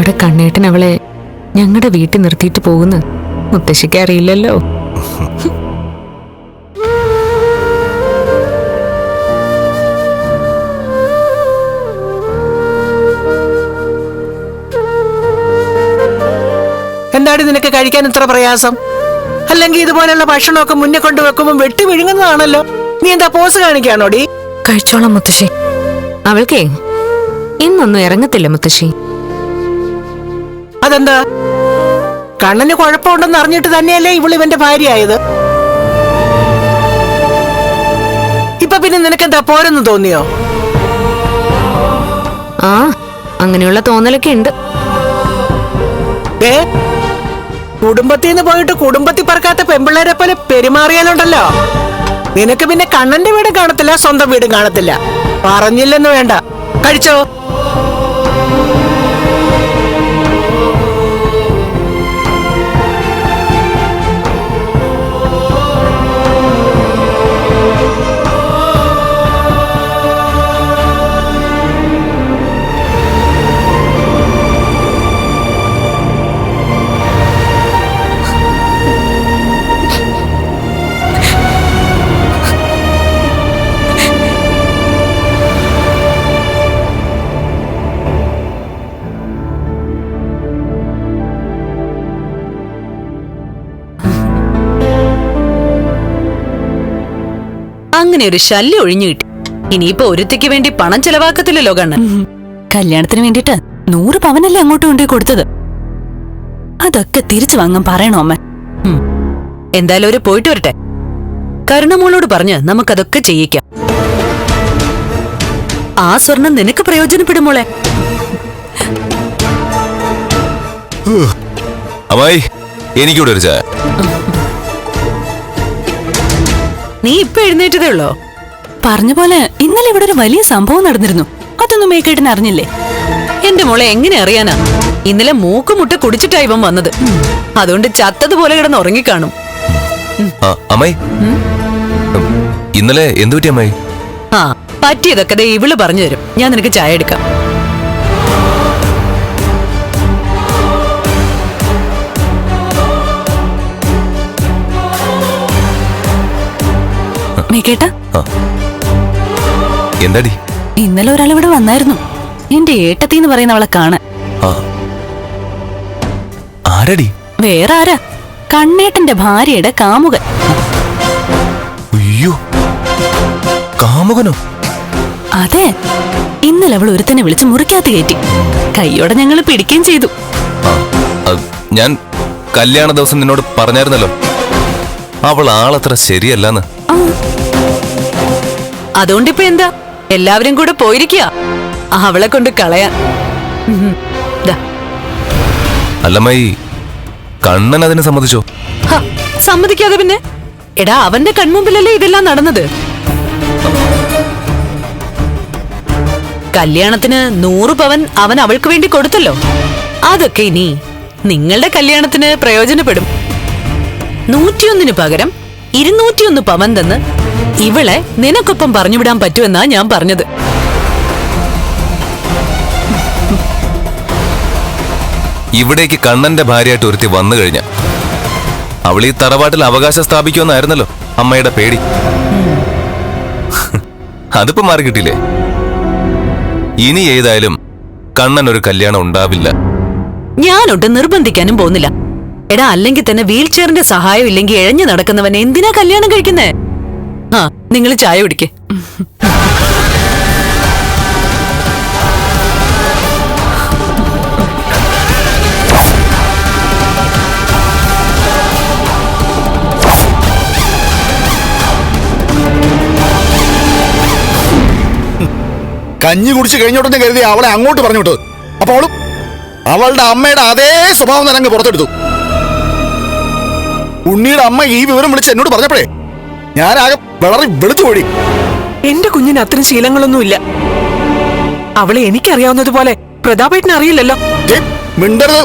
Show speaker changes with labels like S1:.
S1: അതോടെ കണ്ണേട്ടൻ അവളെ ഞങ്ങളുടെ വീട്ടിൽ നിർത്തിയിട്ട് പോകുന്നു. മുത്തശ്ശിക്ക് അറിയില്ലല്ലോ.
S2: എന്താണ് നിനക്ക് കഴിക്കാൻ ഇത്ര പ്രയാസം? അല്ലെങ്കിൽ ഇതുപോലെയുള്ള ഭക്ഷണമൊക്കെ മുന്നേ കൊണ്ട് വെക്കുമ്പോൾ വെട്ടി വിഴുങ്ങുന്നതാണല്ലോ. നീ എന്താ പോസ് കാണിക്കാണോടി
S1: കഴിച്ചോളാം മുത്തശ്ശി. അവൾക്കേ ഇന്നൊന്നും ഇറങ്ങത്തില്ല മുത്തശ്ശി.
S2: അതെന്താ? കണ്ണന് കുഴപ്പമുണ്ടെന്ന് അറിഞ്ഞിട്ട് തന്നെയല്ലേ ഇവൾ ഇവന്റെ ഭാര്യയായത്? ഇപ്പൊ പിന്നെ നിനക്കെന്താ പോരെന്ന് തോന്നിയോ?
S1: ആ അങ്ങനെയുള്ള തോന്നലൊക്കെ ഉണ്ട്.
S2: ഏ? കുടുംബത്തിൽ നിന്ന് പോയിട്ട് കുടുംബത്തിൽ പറക്കാത്ത പെമ്പിള്ളേരെ പോലെ പെരുമാറിയാലുണ്ടല്ലോ. നിനക്ക് പിന്നെ കണ്ണന്റെ വീടും കാണത്തില്ല സ്വന്തം വീടും കാണത്തില്ല. പറഞ്ഞില്ലെന്ന് വേണ്ട. കഴിച്ചോ?
S3: അങ്ങനെ ഒരു ശല്യം ഒഴിഞ്ഞു കിട്ടി. ഇനിയിപ്പോ ഒരുത്തിക്ക് വേണ്ടി പണം ചെലവാക്കത്തില്ലല്ലോ കണ്ണൻ.
S4: കല്യാണത്തിന് വേണ്ടിട്ട് നൂറ് പവനല്ലേ അങ്ങോട്ടും കൊണ്ടുപോയി കൊടുത്തത്? അതൊക്കെ തിരിച്ചു വാങ്ങാൻ പറയണോ അമ്മ.
S3: എന്തായാലും അവർ പോയിട്ട് വരട്ടെ. കരുണമോളോട് പറഞ്ഞ് നമുക്കതൊക്കെ ചെയ്യിക്കാം. ആ സ്വർണം നിനക്ക് പ്രയോജനപ്പെടുമോളെ
S5: അമ്മായി എനിക്കൂടെ ഒരു ചായ.
S3: നീ ഇപ്പൊ എഴുന്നേറ്റതേ ഉള്ളോ?
S4: പറഞ്ഞ പോലെ ഇന്നലെ ഇവിടെ ഒരു വലിയ സംഭവം നടന്നിരുന്നു. അതൊന്നും മേക്കേട്ടൻ അറിഞ്ഞില്ലേ?
S3: എന്റെ മോളെ എങ്ങനെ അറിയാനാ? ഇന്നലെ മൂക്കുമുട്ട കുടിച്ചിട്ടാ ഇവൻ വന്നത്. അതുകൊണ്ട് ചത്തതുപോലെ കിടന്ന് ഉറങ്ങിക്കാണും.
S5: ആ അമ്മായി. ഇന്നലെ എന്തു പറ്റി അമ്മായി?
S3: ആ പറ്റിയതൊക്കെ ദേ ഇവൾ പറഞ്ഞു തരും. ഞാൻ നിനക്ക് ചായ എടുക്കാം.
S4: മേക്കേട്ട
S5: എന്താടി?
S4: ഇന്നലെ ഒരാൾ ഇവിടെ വന്നായിരുന്നു. എന്റെ ഏട്ടത്തി എന്ന് പറയുന്ന അവളെ കാണാൻ.
S5: ആരടി?
S4: വേറെ ആരാ? കണ്ണേട്ടന്റെ ഭാര്യയുടെ കാമുകൻ.
S5: അയ്യോ. കാമുകനോ?
S4: അതെ. ഇന്നലെ അവൾ ഒരുത്തനെ വിളിച്ച് മുറിക്കകത്ത് കയറ്റി. കൈയോടെ ഞങ്ങൾ പിടിക്കുകയും ചെയ്തു.
S5: ഞാൻ കല്യാണ ദിവസം നിന്നോട് പറഞ്ഞായിരുന്നല്ലോ. അവൾ ആളത്ര ശരിയല്ലെന്ന്.
S3: അതുകൊണ്ടിപ്പോ എന്താ? എല്ലാവരും കൂടെ പോയിരിക്കുക അവളെ കൊണ്ട് കളയാൻ. ദാ.
S5: അല്ലമ്മായി കണ്ണൻ അതിനെ സമ്മതിച്ചോ?
S3: സമ്മതിക്കാതെ പിന്നെ? എടാ അവന്റെ കൺമുമ്പിലല്ലേ ഇതെല്ലാം നടന്നത്? കല്യാണത്തിന് നൂറ് പവൻ അവൻ അവൾക്ക് വേണ്ടി കൊടുത്തല്ലോ. അതൊക്കെ ഇനി നിങ്ങളുടെ കല്യാണത്തിന് പ്രയോജനപ്പെടും. നൂറ്റിയൊന്നിന് പകരം ഇരുന്നൂറ്റിയൊന്ന് പവൻ തന്ന് ഇവളെ നിനക്കൊപ്പം പറഞ്ഞുവിടാൻ പറ്റുമെന്നാ ഞാൻ പറഞ്ഞത്.
S5: ഇവിടേക്ക് കണ്ണന്റെ ഭാര്യയായിട്ട് ഒരുത്തി വന്നു കഴിഞ്ഞ. അവൾ ഈ തറവാട്ടിൽ അവകാശം സ്ഥാപിക്കുമെന്നായിരുന്നല്ലോ അമ്മയുടെ പേടി. അതിപ്പോ മാറി കിട്ടിയില്ലേ? ഇനി ഏതായാലും കണ്ണൻ ഒരു കല്യാണം ഉണ്ടാവില്ല.
S3: ഞാനൊട്ട് നിർബന്ധിക്കാനും പോകുന്നില്ല. എടാ അല്ലെങ്കിൽ തന്നെ വീൽ ചെയറിന്റെ സഹായം ഇല്ലെങ്കിൽ എഴഞ്ഞു നടക്കുന്നവൻ എന്തിനാ കല്യാണം കഴിക്കുന്നേ? ആ നിങ്ങൾ ചായ കുടിക്കേ.
S6: കഞ്ഞി കുടിച്ച് കഴിഞ്ഞോട്ടെന്ന് കരുതി അവളെ അങ്ങോട്ട് പറഞ്ഞു വിട്ടു അപ്പോൾ അവളും അവളുടെ അമ്മയുടെ അതേ സ്വഭാവം തന്നെ അങ്ങ് പുറത്തെടുത്തു. ഉണ്ണിയുടെ അമ്മ ഈ വിവരം വിളിച്ച് എന്നോട് പറഞ്ഞപ്പോഴേ ഞാനാകെ വിളറി വെളുത്തു പോയി.
S2: എന്റെ കുഞ്ഞിന് അത്തരം ശീലങ്ങളൊന്നുമില്ല അവളെ എനിക്കറിയാവുന്നതുപോലെ
S6: പ്രതാപേട്ടിനറിയില്ലല്ലോ മിണ്ടരുത്.